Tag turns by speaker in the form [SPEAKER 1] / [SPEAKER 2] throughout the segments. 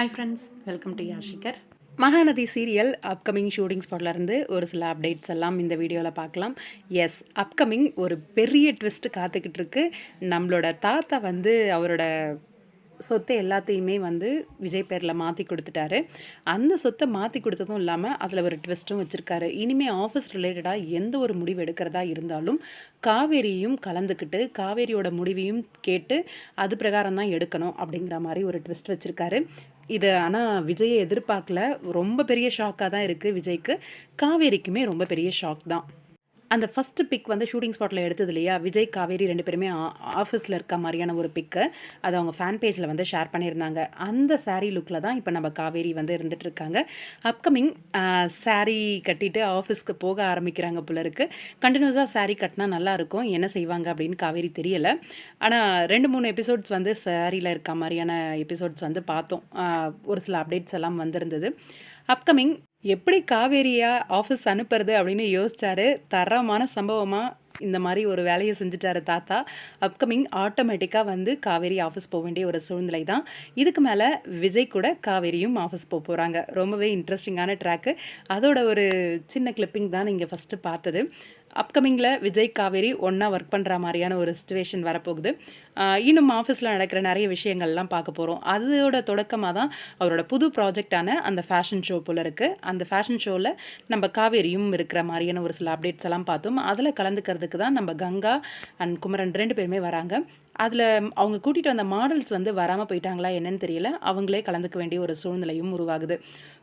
[SPEAKER 1] Hi friends welcome to யாஷிகர் Mahanadi serial upcoming shooting ஸ்பாட்லேருந்து ஒரு சில அப்டேட்ஸ் எல்லாம் இந்த வீடியோவில் பார்க்கலாம். எஸ் அப்கமிங் ஒரு பெரிய ட்விஸ்ட்டு காத்துக்கிட்டு இருக்கு. நம்மளோட தாத்தா வந்து அவரோட சொத்தை எல்லாத்தையுமே வந்து விஜய் பேரில் மாற்றி கொடுத்துட்டாரு. அந்த சொத்தை மாற்றி கொடுத்ததும் இல்லாமல் அதில் ஒரு ட்விஸ்ட்டும் வச்சுருக்காரு. இனிமேல் ஆஃபீஸ் ரிலேட்டடாக எந்த ஒரு முடிவு எடுக்கிறதா இருந்தாலும் காவேரியும் கலந்துக்கிட்டு காவேரியோட முடிவையும் கேட்டு அது பிரகாரம் தான் எடுக்கணும் அப்படிங்கிற மாதிரி ஒரு ட்விஸ்ட் வச்சுருக்காரு. இது ஆனால் விஜயை எதிர்பார்க்கல. ரொம்ப பெரிய ஷாக்காக தான் இருக்குது விஜய்க்கு. காவேரிக்குமே ரொம்ப பெரிய ஷாக் தான். அந்த ஃபஸ்ட்டு பிக் வந்து ஷூட்டிங் ஸ்பாட்டில் எடுத்தது இல்லையா? விஜய் காவேரி ரெண்டு பேருமே ஆஃபீஸில் இருக்க மாதிரியான ஒரு பிக்கு அதை அவங்க ஃபேன் பேஜில் வந்து ஷேர் பண்ணியிருந்தாங்க. அந்த சாரீ லுக்கில் தான் இப்போ நம்ம காவேரி வந்து இருந்துட்டு இருக்காங்க. அப்கமிங் சாரீ கட்டிட்டு ஆஃபீஸ்க்கு போக ஆரம்பிக்கிறாங்க போல இருக்கு. கண்டினியூஸாக சாரீ கட்டினா நல்லாயிருக்கும் என்ன செய்வாங்க அப்படின்னு காவேரி தெரியலை. ஆனால் ரெண்டு மூணு எபிசோட்ஸ் வந்து சாரியில் இருக்க மாதிரியான எபிசோட்ஸ் வந்து பார்த்தோம். ஒரு சில அப்டேட்ஸ் எல்லாம் வந்திருந்தது. அப்கமிங் எப்படி காவேரியா ஆஃபீஸ் அனுப்புறது அப்படின்னு யோசிச்சாரு. தரமான சம்பவமாக இந்த மாதிரி ஒரு வேலையை செஞ்சுட்டாரு தாத்தா. அப்கமிங் ஆட்டோமேட்டிக்காக வந்து காவேரி ஆஃபீஸ் போக வேண்டிய ஒரு சூழ்நிலை தான். இதுக்கு மேலே விஜய் கூட காவேரியும் ஆஃபீஸ் போக போகிறாங்க ரொம்பவே இன்ட்ரெஸ்டிங்கான ட்ராக்கு அதோட ஒரு சின்ன கிளிப்பிங் தான் நீங்கள் ஃபஸ்ட்டு பார்த்தது. அப்கமிங்கில் விஜய் காவேரி ஒன்றா ஒர்க் பண்ணுற மாதிரியான ஒரு சுச்சுவேஷன் வரப்போகுது. இன்னும் ஆஃபீஸில் நடக்கிற நிறைய விஷயங்கள்லாம் பார்க்க போகிறோம் அதோட தொடக்கமாக தான் அவரோட புது ப்ராஜெக்டான அந்த ஃபேஷன் ஷோ போல் இருக்குது அந்த ஃபேஷன் ஷோவில் நம்ம காவேரியும் இருக்கிற மாதிரியான ஒரு சில அப்டேட்ஸ் எல்லாம் பார்த்தோம். அதில் கலந்துக்கிறதுக்கு தான் நம்ம கங்கா அண்ட் குமரன் ரெண்டு பேருமே வராங்க. அதில் அவங்க கூட்டிகிட்டு வந்த மாடல்ஸ் வந்து வராமல் போயிட்டாங்களா என்னன்னு தெரியல. அவங்களே கலந்துக்க வேண்டிய ஒரு சூழ்நிலையும் உருவாகுது.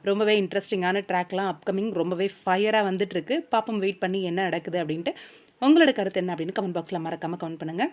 [SPEAKER 1] ரொம்பவே இன்ட்ரெஸ்டிங்கான ட்ராக்லாம் அப்கமிங் ரொம்பவே ஃபயராக வந்துட்டுருக்கு பாப்பம் வெயிட் பண்ணி என்ன நடக்குது அப்படின்ட்டு. உங்களோட கருத்து என்ன அப்படின்னு கமெண்ட் பாக்ஸில் மறக்காமல் கமெண்ட் பண்ணுங்கள்